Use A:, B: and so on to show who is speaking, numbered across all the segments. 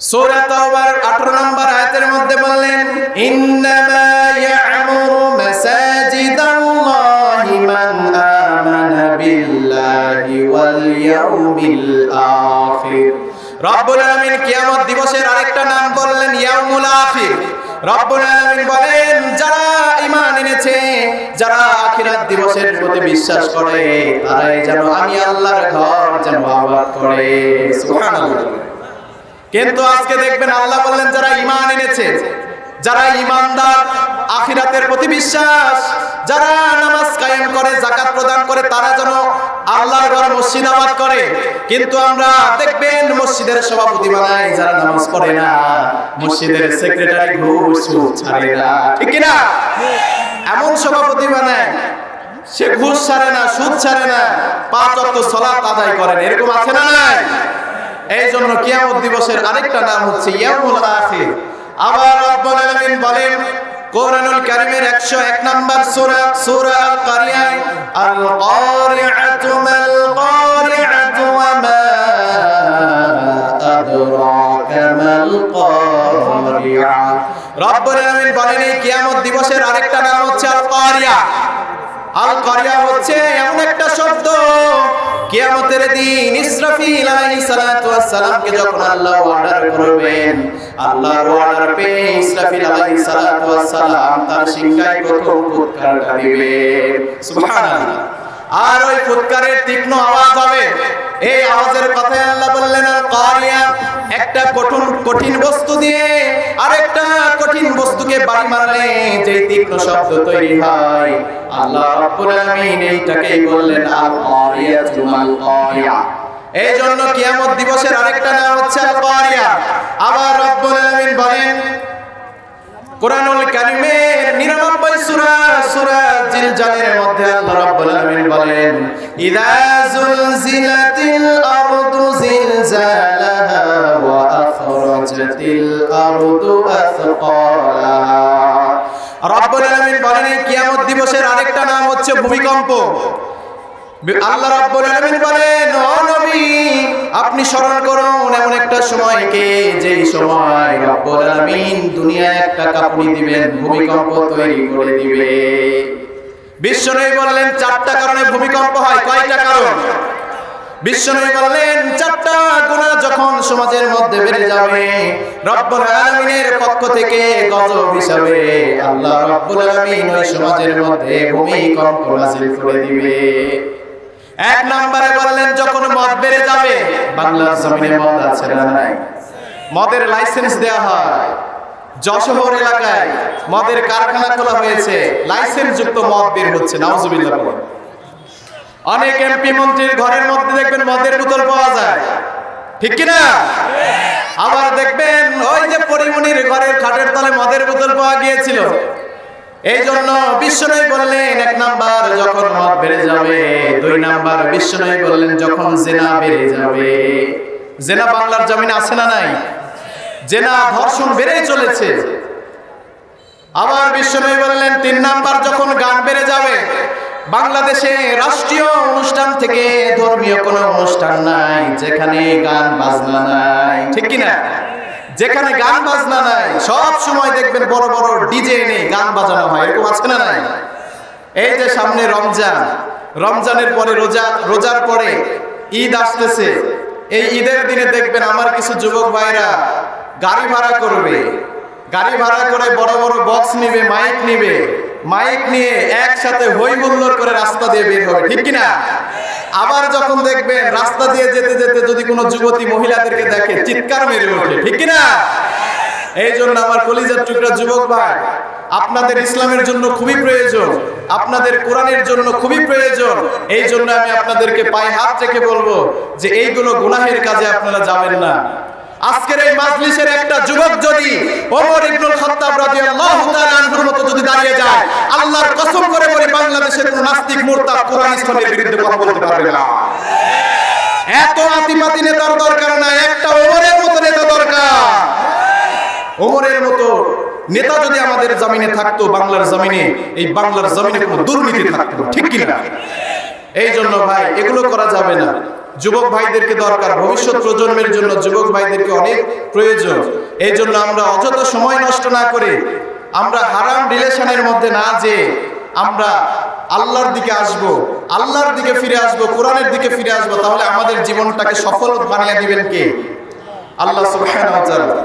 A: সূরা তাওবার 18 নম্বর আয়াতের মধ্যে বললেন, ইন্নামা ইয়া'মুরু মাসাজিদাল্লাহি মান আমানা বিল্লাহি ওয়াল ইয়াউমিল আখির। রব্বুল আলামিন কিয়ামত দিবসের আরেকটা নাম বললেন, ইয়াউমুল আখির। রব্বুল আলামিন বলেন, যারা ঈমান এনেছে, যারা আখিরাত দিবসের প্রতি বিশ্বাস করে, তারাই যেন আমি আল্লাহর ঘর যেন আবাদ করে। সুবহানাল্লাহ। কিন্তু আজকে দেখবেন আল্লাহ বললেন যারা ইমান এনেছে, যারা ইমানদার আখিরাতের প্রতি বিশ্বাস, যারা নামাজ কায়েম করে জাকাত প্রদান করে, তারা যেন আল্লাহর ঘর মসজিদ আবাদ করে। কিন্তু আমরা দেখবেন মসজিদের সভাপতি বানায়, যারা নামাজ পড়ে না, মসজিদের সেক্রেটারি ঘুষ ছাড়ে না। ঠিক না এমন সভাপতি বানায়, সে ঘুষ ছাড়ে না, সুদ ছাড়ে না, পাঁচ অক্ট সলাত আদায় করেন। এরকম আছে না নাই? এই জন্য কিয়ামত দিবসের আরেকটা নাম হচ্ছে ইয়ামুল আখির। আবার রব্বুল আলামিন বলেন, কোরআনুল কারীমের 101 নাম্বার সূরা সূরা আল কারিয়ায় আল কারিআতু মাল কারিআতু ওয়া মা আদরাকা মাল কারিআ রব্বুল আলামিন বলেন, এই কিয়ামত দিবসের আরেকটা নাম হচ্ছে আল কারিয়া আল হচ্ছে এমন একটা শব্দ। কিয়ামতের দিন ইসরাফিল আলাইহিস সালাতু ওয়াস সালামকে যখন আল্লাহ অর্ডার করবেন, আল্লাহর অর্ডার ইসরাফিল আলাইহিস সালাতু ওয়াস সালাম তার প্রথম ফুৎকারটা দিবে। সুবহানাল্লাহ। আর ওই ফুৎকারের তীক্ষ্ণ আওয়াজ হবে। এই আওয়াজের কথাই আল্লাহ কারিয়া একটা কঠিন কঠিন বস্তু দিয়ে আরেকটা কঠিন বস্তুকে বাড়ি মারলে যে তীক্ষ্ণ শব্দ তৈরি হয়। আল্লাহ রাব্বুল আলামিন এইটাকেই বললেন আল কারিয়া। তুমাল কারিয়া এই জন্য কিয়ামত দিবসের আরেকটা নাম হচ্ছে আল কারিয়া আবার রব্বুল আলামিন বলেন, কোরআনুল কারিমের 99 সূরা সূরা জিলজালের মধ্যে আল্লাহ রাব্বুল আলামিন বলেন ইযা জুলজিলাতিল আরদু জিলজালাহা আপনি স্মরণ করুন, এমন একটা সময়কে যেই সময় রব্বুল আলামিন দুনিয়ায় একটা কাঁপুনি দিবেন, ভূমিকম্প তৈরি করে দিবে। বিশ্বনবী বললেন, চারটা কারণে ভূমিকম্প হয়, কয়টা কারণ? বিশ্বনবী বললেন, চারটা গুনাহ যখন সমাজের মধ্যে বেড়ে যাবে, রব্বুল আলামিনের পক্ষ থেকে গজব হিসাবে আল্লাহ রব্বুল আলামিন ওই সমাজের মধ্যে ভূমিকম্প নাযিল করে দিবে। এক নম্বরে বললেন, যখন মদ বেড়ে যাবে, বাংলার জমিনে মদ আছে না নাই? মদের লাইসেন্স দেওয়া হয়। যশোহর এলাকায় মদের কারখানা খোলা হয়েছে লাইসেন্স যুক্ত মদ বের হচ্ছে, নাউজুবিল্লাহ বলেন। অনেক এমপি মন্ত্রীর ঘরের মধ্যে দেখবেন মদের বোতল পাওয়া যায়। ঠিক কি না আবার দেখবেন ওই যে পরিমণির ঘরের খাটের তলে মদের বোতল পাওয়া গিয়েছিল। এই জন্য বিশ্বনবী বললেন এক নাম্বার যখন মদ বেড়ে যাবে দুই নাম্বার বিশ্বনবী বললেন যখন জেনা বেড়ে যাবে। জেনা বাংলার জমিন আছে না নাই? জেনা ধর্ষণ বেড়েই চলেছে। আবার বিশ্বনবী বললেন তিন নাম্বার যখন গান বেড়ে যাবে বাংলাদেশে রাষ্ট্রীয় অনুষ্ঠান থেকে ধর্মীয় কোনো অনুষ্ঠান নাই, যেখানে গান, বাজনা নাই। ঠিক কি না যেখানে গান, বাজনা নাই, সব সময় দেখবেন বড় বড় ডিজে এনে গান বাজানো হয়। এরকম আছে না নাই? এই যে সামনে রমজান, রমজানের পরে রোজা, রোজার পরে ঈদ আসতেছে। এই ঈদের দিনে দেখবেন আমার কিছু যুবক ভাইরা গাড়ি ভাড়া করবে। গাড়ি ভাড়া করে বড় বড় বক্স নিবে মাইক নিবে। মাইক নিয়ে একসাথে হই হুল্লোড় করে রাস্তা দিয়ে বের হবে, ঠিক কিনা? আবার যখন দেখবেন রাস্তা দিয়ে যেতে যেতে যদি কোনো যুবতী মহিলাদেরকে দেখে, চিৎকার মেরে ওঠে, ঠিক কিনা? এই জন্য আমার কলিজার টুকরা যুবক ভাই, আপনাদের ইসলামের জন্য খুবই প্রয়োজন, আপনাদের কোরআনের জন্য খুবই প্রয়োজন এই জন্য আমি আপনাদেরকে পায়ে হাত রেখে বলব যে এইগুলো গুনাহের কাজে আপনারা যাবেন না। আজকের এই মাজলিসের একটা যুবক যদি ওমর ইবনুল খাত্তাব রাদিয়াল্লাহু তাআলা আনহুর মতো যদি দাঁড়িয়ে যায়, আল্লাহর কসম করে বলি বাংলাদেশের কোন নাস্তিক মুরতাদ কোরআন ইসলামের বিরুদ্ধে কথা বলতে পারবে না। এত আতিপাতি নেতার দরকার না, একটা ওমরের মতো নেতা দরকার। ওমরের মতো নেতা যদি আমাদের জমিনে থাকতো, বাংলার জমিনে, এই বাংলার জমিনে কোনো দুর্নীতি থাকতো, ঠিক কিনা? এই জন্য ভাই, এগুলো করা যাবে না। যুবক ভাইদেরকে দরকার। ভবিষ্যৎ প্রজন্মের জন্য যুবক ভাইদেরকে অনেক প্রয়োজন। এই জন্য আমরা অযথা সময় নষ্ট না করে আমরা হারাম রিলেশনের মধ্যে না যে আমরা আল্লাহর দিকে আসব, আল্লাহর দিকে ফিরে আসব, কোরআনের দিকে ফিরে আসব, তাহলে আমাদের জীবনটাকে সফল বানিয়ে দিবেন কে? আল্লাহ সুবহানাহু ওয়া তাআলা।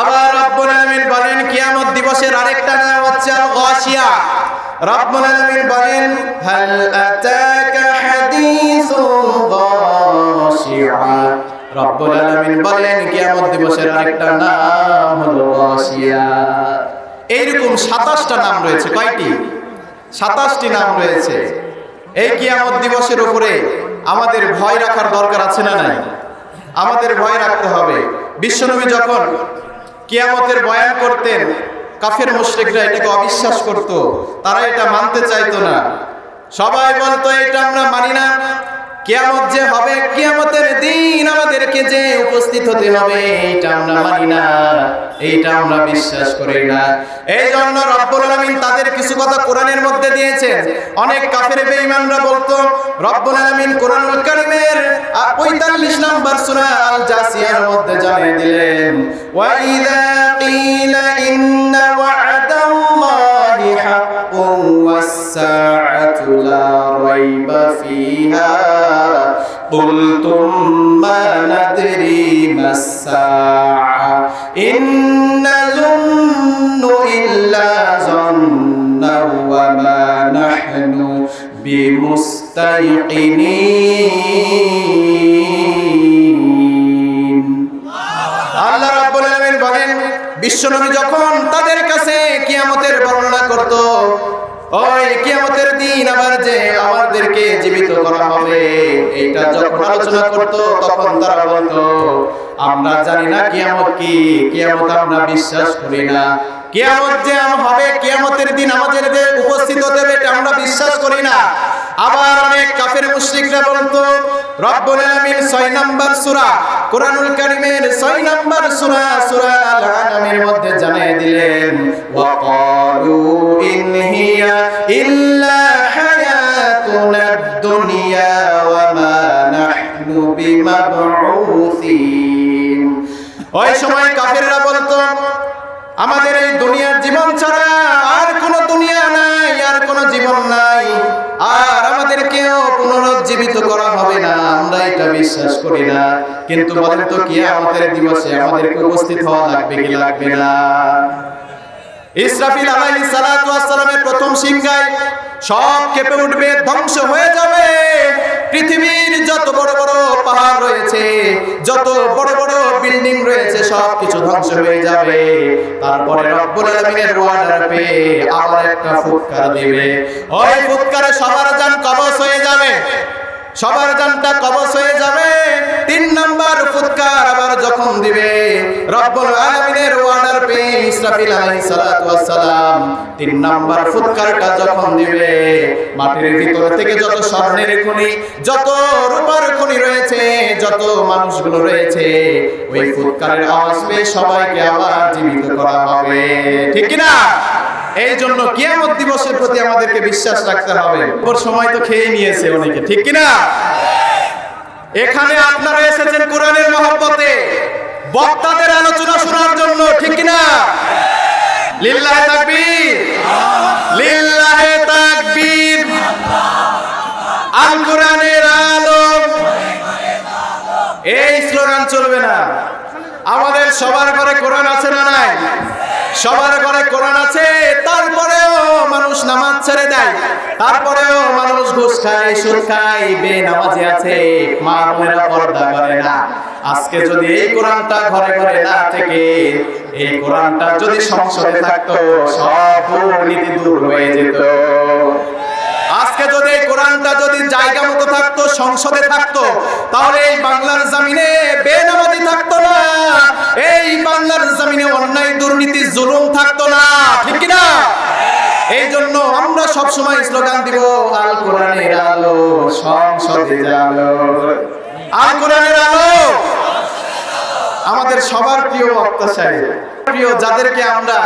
A: আবার রব্বুল আলামিন বলেন, কিয়ামত দিবসের আরেকটা নাম হচ্ছে আল গাশিয়া বলেন কিয়ামত দিবসের নাম হলো গাশিয়া এইরকম 27টা নাম রয়েছে, কয়টি? 27টি নাম রয়েছে। এই কিয়ামত দিবসের উপরে আমাদের ভয় রাখার দরকার আছে না নাই? আমাদের ভয় রাখতে হবে। বিশ্বনবী যখন কিয়ামতের বয়ান করতেন কাফের মুশরিকরা এটাকে অবিশ্বাস করত, তারা এটা মানতে চাইতো না। সবাই বলতো এটা আমরা মানি না। কিয়ামত যে হবে, কিয়ামতের দিন আমাদেরকে যে উপস্থিত হতে হবে এটা আমরা মানি না। এইটা আমরা বিশ্বাস করি না। এই জন্য রব্বুল আলামিন তাদের কিছু কথা কোরআনের মধ্যে দিয়েছেন। অনেক কাফের বেঈমানরা বলতো, রব্বুল আলামিন কোরআনুল কারীমের 45 নম্বর সূরা আল জাসিয়ার মধ্যে জানিয়ে দিলেন, ওয়া ইযা কিলা ইন্না ওয়া'দাল্লাহি الله حق والساعة لا ريب فيها. قلتم ما ندري ما الساعة. إن نظن إلا ظنا وما نحن بمستيقنين. على رب বিশ্বনবী যখন তাদের কাছে কিয়ামতের বর্ণনা করত, ওই কিয়ামতের দিন আবার যে আমাদেরকে জীবিত করা হবে। এটা যখন আলোচনা করত, তখন তারা বলতো, আমরা জানি না কিয়ামত কি, কিয়ামত আমরা বিশ্বাস করি না। কিয়ামত যে হবে, কিয়ামতের দিন আমাদের যে উপস্থিত হতে হবে, এটা আমরা বিশ্বাস করি না। আবার অনেক কাফের মুশরিকরা বলতো, রব্বুল আলামিন 6 নাম্বার সূরা, কোরআনুল কারীমের 6 নাম্বার সূরা সূরা আল আনামের মধ্যে জানিয়ে দিলেন ওয়া ক্বালু ইন হিয়া ইল্লা হায়াতুনাদ দুনিয়া ওয়া মা নাহনু বিমাবউসিন. ওই সময় কাফেররা বলতো, আমাদের এই বিশ্বাস করি না। কিন্তু বলেন তো কি আমাদের দিবসে আমাদেরকে উপস্থিত হওয়া লাগবে কি লাগবে না? ইসরাফিল আলাইহিস সালাতু ওয়াস সালামের প্রথম সিংহায় সব কেঁপে উঠবে, ধ্বংস হয়ে যাবে। পৃথিবীর যত বড় বড় পাহাড় রয়েছে, যত বড় বড় বিল্ডিং রয়েছে, সব কিছু ধ্বংস হয়ে যাবে। তারপরে রব্বুল আলামিনের ওয়ার্ডার পেয়ে আবার একটা ফুৎকার দিবে। ওই ফুৎকারে সবার জান কবজ সবার জানটা কবজ হয়ে যাবে। তিন নাম্বার ফুৎকার আবার যখন দিবে, রব্বুল আলামিনের অর্ডার পেয়ে ইসরাফিল আলাইহিস সালাতু ওয়াস সালাম তিন নাম্বার ফুৎকারটা যখন দিবে, মাটির ভিতর থেকে যত স্বর্ণের খনি, যত রূপার খনি রয়েছে, যত মানুষগুলো রয়েছে, ওই ফুৎকারের আওয়াজ পেয়ে সবাইকে আবার জীবিত করা হবে। ঠিক কি না এই জন্য কিয়ামত দিবসের প্রতি আমাদেরকে বিশ্বাস রাখতে হবে। ওর সময় তো খেয়ে নিয়েছে অনেকে। ঠিক কি না এখানে আপনারা এসেছেন কোরআনের মহব্বতে। বক্তাদের আলোচনা শোনার জন্য ঠিক কি না লিল্লাহে তাকবীর। লিল্লাহে তাকবীর। আল কোরআনের আলো এই স্লোগান চলবে না। আমাদের সবার ঘরে কোরআন আছে না নাই? সবার ঘরে কোরআন আছে, তারপরেও মানুষ নামাজ ছেড়ে দেয়, তারপরেও মানুষ ঘুষ খায়, সুদ খায় বে নামাজে আছে, মা বোনেরা পর্দা করে না। আজকে যদি এই কোরআনটা ঘরে ঘরে না থেকে, এই কোরআনটা যদি সংসদে থাকতো, সব দুর্নীতি দূর হয়ে যেত। কোরআনটা যদি জায়গা মতো থাকতো, সংসদে থাকতো, তাহলে এই বাংলার জমিনে বেনামাজি থাকতো না। এই বাংলার জমিনে অন্যায়, দুর্নীতি, জুলুম থাকতো না। ঠিক না এই জন্য আমরা সব সময় স্লোগান দিব, আল কোরআনের আলো সংসদে আলো আল কোরআনের আলো। আমাদের সবার প্রিয় বক্তা সাহেব, প্রিয় যাদেরকে আমরা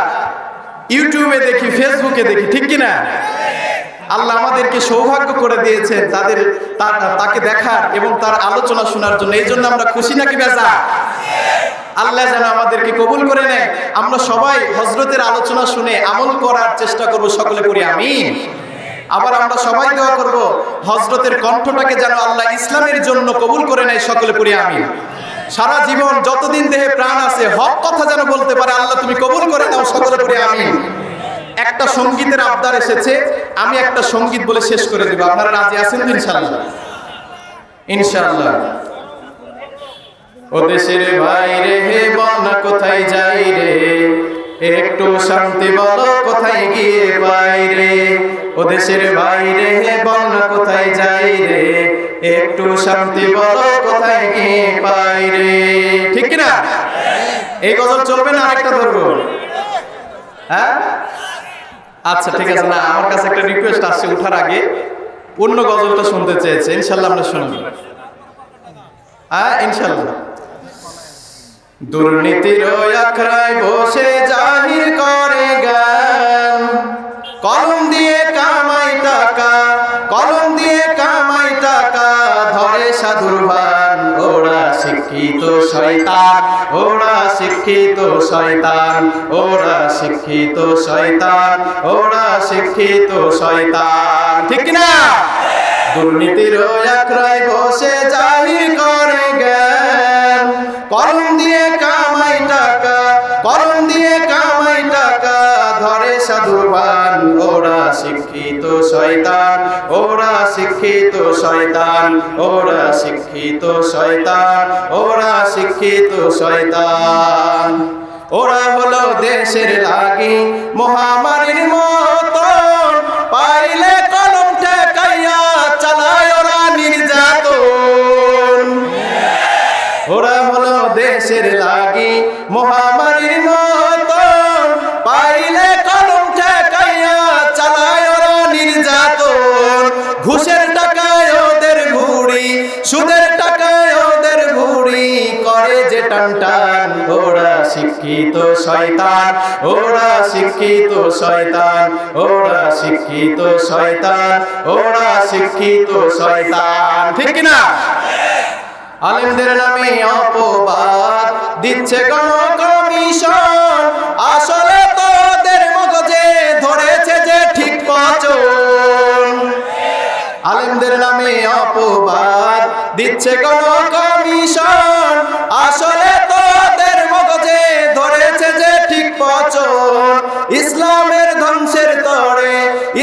A: ইউটিউবে দেখি, ফেসবুকে দেখি, ঠিক কি না আল্লাহ আমাদেরকে সৌভাগ্য করে দিয়েছেন তাদের তাকে দেখার এবং তার আলোচনা শোনার জন্য। এই জন্য আমরা খুশি নাকি বেজা? আল্লাহ যেন আমাদেরকে কবুল করে নেয়। আমরা সবাই হজরতের আলোচনা শুনে আমল করার চেষ্টা করব সকলে করি আমিন। আবার আমরা সবাই দোয়া করব হজরতের কণ্ঠটাকে যেন আল্লাহ ইসলামের জন্য কবুল করে নেয় সকলে করি আমিন। সারা জীবন যতদিন দেহে প্রাণ আছে, হক কথা যেন বলতে পারে, আল্লাহ তুমি কবুল করে নাও সকলে করি আমিন। একটা সঙ্গীতের আবদার এসেছে, আমি একটা সংগীত বলে শেষ করে দেব। আপনারা রাজি আছেন তো ইনশাআল্লাহ? ইনশাআল্লাহ। ও দেশের বাইরে হে বন্যা কোথায় যাই রে? একটু শান্তি বলো, কোথায় গিয়ে পাই রে? ও দেশের বাইরে হে বন্যা কোথায় যাই রে? একটু শান্তি বলো, কোথায় গিয়ে পাই রে? ঠিক না এই গজল চলবে না আরেকটা ধরবো? হ্যাঁ? আচ্ছা ঠিক আছে না আমার কাছে একটা রিকোয়েস্ট আসছে ওঠার আগে। অন্য গজলটা শুনতে চেয়েছে ইনশাল্লাহ আমরা শুনব। হ্যাঁ ইনশাল্লাহ। দুর্নীতির আখড়ায় বসে জাহির করে গান কলম দিয়ে কামাই টাকা কলম দিয়ে কামাই টাকা ধরে সাধুর ভান ওরা শিক্ষিত শয়তান, ওরা শিক্ষিত শয়তান, ওরা শিক্ষিত শয়তান, ওরা শিক্ষিত শয়তান। ঠিক না দুর্নীতির রায় বসে জাহির করে জ্ঞান। পরম দিয়ে ধরে সাধুবান ওরা শিক্ষিত শয়তান, ওরা শিক্ষিত শয়তান, ওরা শিক্ষিত শয়তান, ওরা শিক্ষিত শয়তান। ওরা হলো দেশের লাগি মহামারীর মতন পাইলে কলম ঠেকাইয়া চালায় ওরা নির্যাতন। ওরা হলো দেশের লাগি মহামারীর মতন শিক্ষিত শয়তান, ওরা শিক্ষিত শয়তান, ওরা শিক্ষিত শয়তান, ওরা শিক্ষিত শয়তান। ঠিক না আলেমদের নামে অপবাদ দিচ্ছে গণ কমিশন আসলে তোদের মগজে ধরেছে যে ঠিক পচন আলেমদের নামে অপবাদ দিচ্ছে গণ কমিশন আসলে ইসলামের ধ্বংসের তরে,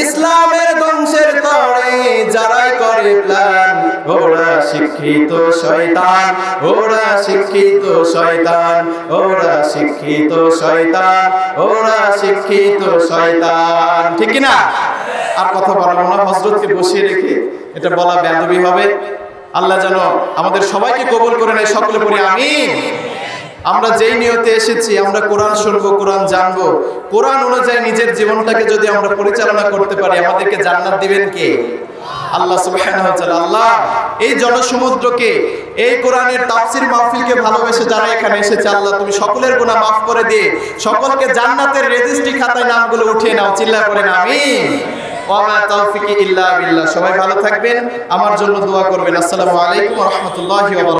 A: ইসলামের ধ্বংসের তরে যারাই করে প্ল্যান, ওরা শিক্ষিত শয়তান, ওরা শিক্ষিত শয়তান, ওরা শিক্ষিত শয়তান, ওরা শিক্ষিত শয়তান। ঠিক না আর কথা বলব না হজরতকে বসিয়ে রেখে এটা বলা বেদবি হবে। আল্লাহ যেন আমাদের সবাইকে কবুল করে নেয়, সকলে পড়ি আমিন। আমরা যেই নিয়তে এসেছি, আমরা কোরআন শুনব, কোরআন জানব। কোরআন অনুযায়ী নিজের জীবনটাকে যদি আমরা পরিচালনা করতে পারি, আমাদেরকে জান্নাত দিবেন কে? আল্লাহ সুবহানাহু ওয়া আল্লাহ, এই জনসমুদ্রকে, এই কোরআনের তাফসীর মাহফিলকে ভালোবেসে যারা এখানে এসেছে, আল্লাহ, তুমি সকলের গুনাহ মাফ করে দিয়ে সকলকে জান্নাতের রেজিস্ট্রি খাতায় নামগুলো উঠিয়ে নাও, চিল্লা করে না আমিন। ওয়ামা তৌফিকি ইল্লা বিল্লাহ। সবাই ভালো থাকবেন, আমার জন্য দোয়া করবেন। আসসালামু আলাইকুম ওয়া রাহমাতুল্লাহি ওয়া